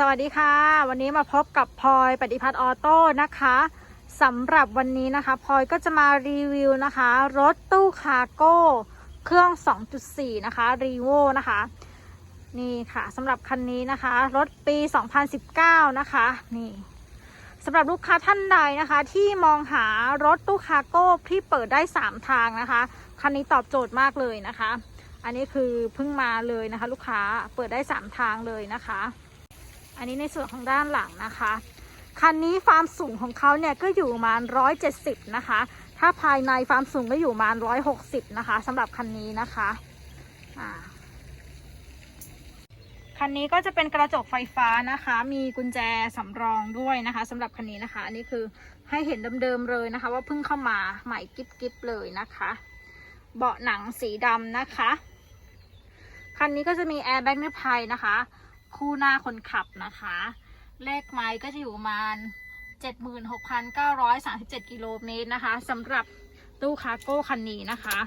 สวัสดีค่ะ วันนี้มาพบกับพลอยปฏิพัฒน์ออโต้นะคะสำหรับวันนี้นะคะพลอยก็จะมารีวิวนะคะ รถตู้คาร์โก้เครื่อง 2.4 นะคะรีโวนะคะ นี่ค่ะสำหรับคันนี้นะคะ รถปี 2019 นะคะ นี่สำหรับลูกค้าท่านใดนะคะ ที่มองหารถตู้คาร์โก้ที่เปิดได้ 3 ทางนะคะ คันนี้ตอบโจทย์มากเลยนะคะ อันนี้คือเพิ่งมาเลยนะคะ ลูกค้าเปิดได้ 3 ทางเลยนะคะ อันนี้ในส่วนของด้านหลังนะคะ คันนี้ความสูงของเขาเนี่ยก็อยู่ประมาณ170 นะคะ ถ้าภายในความสูงก็อยู่ประมาณ160 นะคะสำหรับคันนี้นะคะอ่าคันนี้ก็จะเป็นกระจกไฟฟ้านะคะ มีกุญแจสำรองด้วยนะคะสำหรับคันนี้นะคะ อันนี้คือให้เห็นเดิมๆเลยนะคะ ว่าเพิ่งเข้ามาใหม่กิ๊บๆเลยนะคะ เบาะหนังสีดำนะคะ คันนี้ก็จะมีแอร์แบ็กนิพายนะคะ คู่หน้าคนขับนะคะ เลขไม้ก็จะอยู่ประมาณ 76,937 กิโลเมตรนะคะสำหรับตู้คาร์โก้คันนี้นะคะ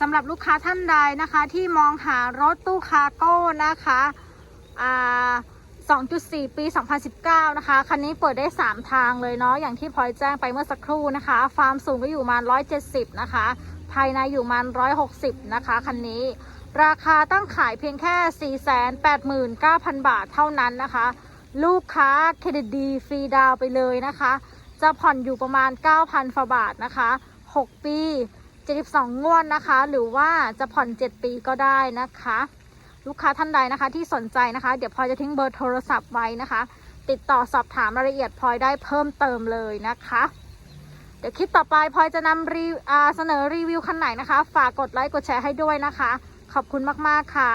สำหรับลูกค้าท่านใดนะคะที่มองหารถตู้คาร์โก้นะคะอ่า2.4 ปี 2019 นะคะ คันนี้เปิดได้ 3 ทางเลยเนาะ อย่างที่พลอยแจ้งไปเมื่อสักครู่นะคะ ฟาร์มสูงก็อยู่ประมาณ170 นะคะ ภายในอยู่ประมาณ160 นะคะ คันนี้ ราคาตั้งขายเพียงแค่ 489,000 บาทเท่านั้นนะคะ ลูกค้าเครดิตดีฟรีดาวไปเลยนะคะ จะผ่อนอยู่ประมาณ 9,000ฝาบาทนะคะ 6 ปี 72 งวดนะคะ หรือว่าจะผ่อน 7 ปีก็ได้นะคะ ลูกค้าท่านใดนะคะที่สนใจนะคะ เดี๋ยวพลอยจะทิ้งเบอร์โทรศัพท์ไว้นะคะ ติดต่อสอบถามรายละเอียดพลอยได้เพิ่มเติมเลยนะคะเดี๋ยวคลิปต่อไปพลอยจะนำรีอ่าเสนอรีวิวคันไหนนะคะ ฝากกดไลค์กดแชร์ให้ด้วยนะคะ ขอบคุณมาก ๆ ค่ะ